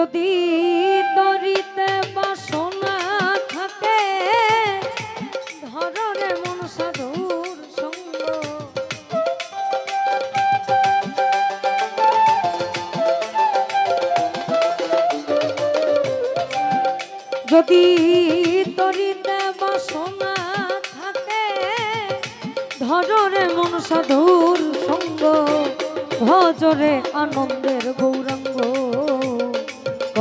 যদি তরিতে বাসনা থাকে ধররে মন সাধুর সঙ্গ। যদি তরিতে বাসনা থাকে ধররে মন সাধুর সঙ্গ। ভজরে আনন্দের গৌরাঙ্গ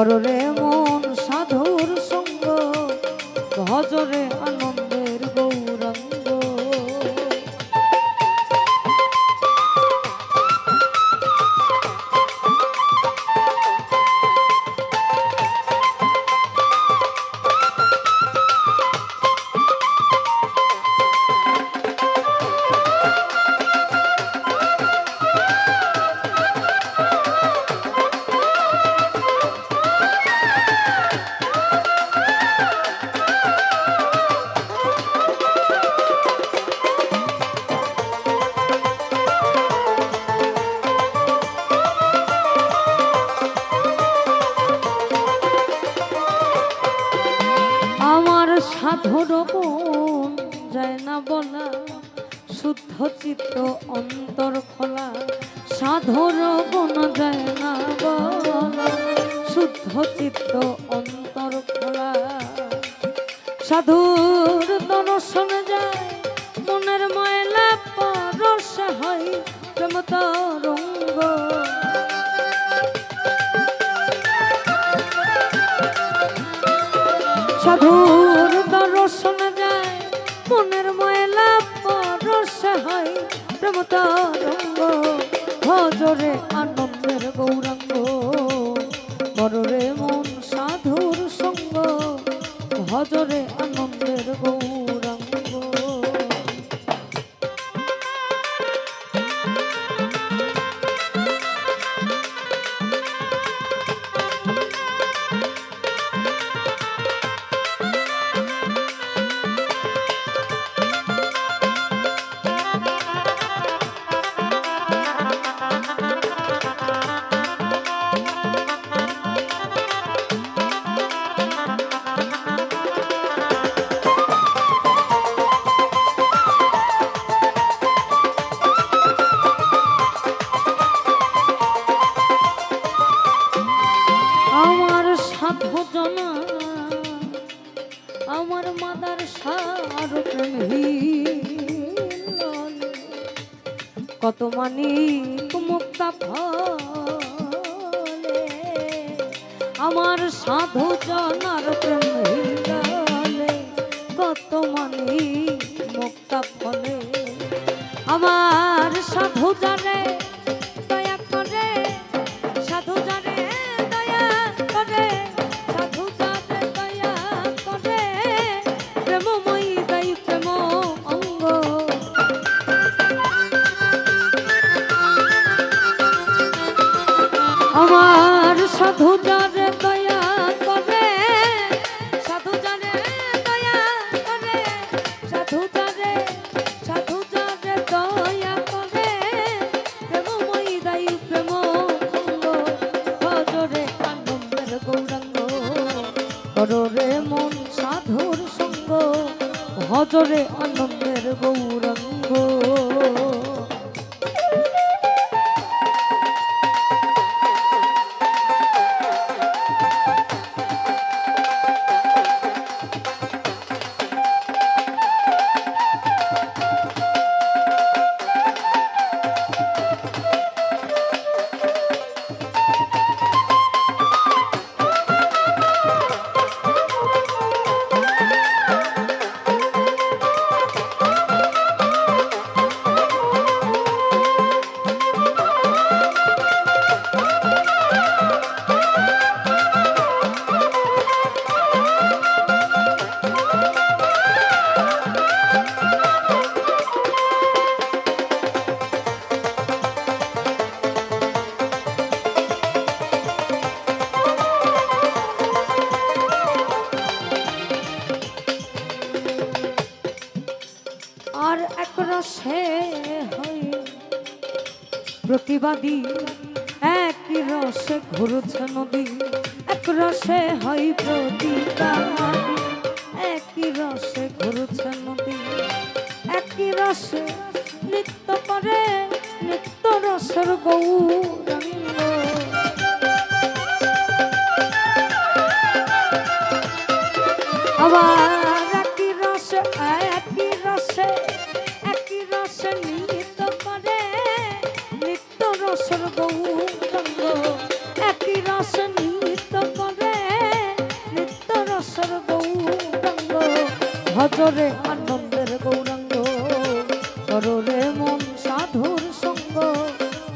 কররে মন সাধুর সঙ্গ ভজরে আনন্দের আমার মন যায় না বলা, শুদ্ধ চিত্ত অন্তর খোলা। সাধন মন যায় না বলা, শুদ্ধ চিত্ত অন্তর খোলা। সাধুর কত মানিক মুক্তা ফলে। আমার সাধু জনার প্রেমে কত মানিক মুক্তা ফলে। আমার সাধু জানে কররে মন সাধুর সঙ্গ হজরে আনন্দের গৌরাঙ্গ। হই প্রতিবাদী একই রসে ঘুরছে নদী, এক রসে হয় প্রতিবাদী। একই রসে ঘুরছে নদী একই রসে নৃত্য করে, নৃত্য রসের গৌরাঙ্গ আনন্দের গৌরাঙ্গ সরলে মন সাধুর সঙ্গ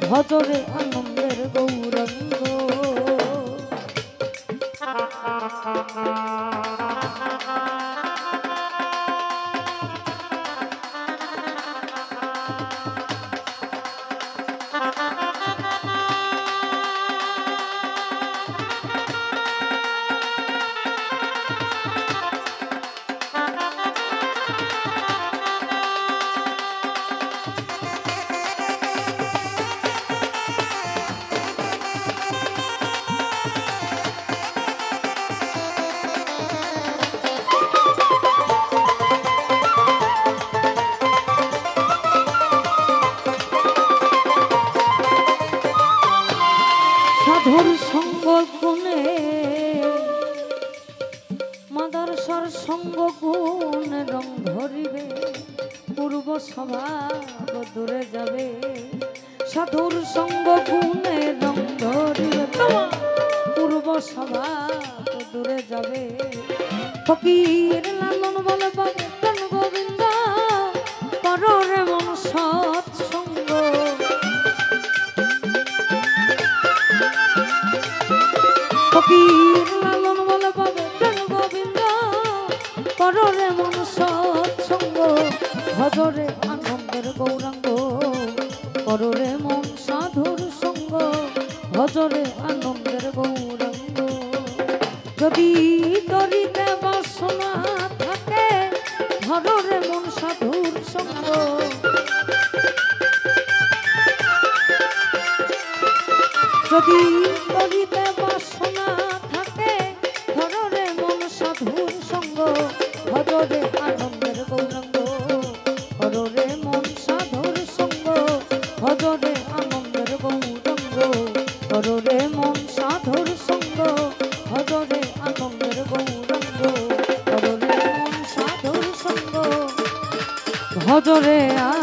ভজরে আনন্দের গৌরঙ্গ। সাধুর সঙ্গ গুণে মাদারসর সঙ্গ গুণে রং ধরিবে, পূর্ব স্বভাব দূরে যাবে। সাধুর সঙ্গ গুণে রং ধরিবে, পূর্ব স্বভাব দূরে যাবে। ফকির লালন বলে পাবে প্রাণ গোবিন্দ কররে মন সৎসঙ্গ ফকির লালন বলে পাবে প্রেম গোবিন্দ? কররে মন সৎসঙ্গ ভজরে আনন্দের গৌরাঙ্গ। সাধুর সঙ্গ, ভজরে আনন্দের গৌরাঙ্গ। যদি তরিতে বাসনা থাকে, ধররে মন সাধুর সঙ্গ। যদি ভজরে আনন্দের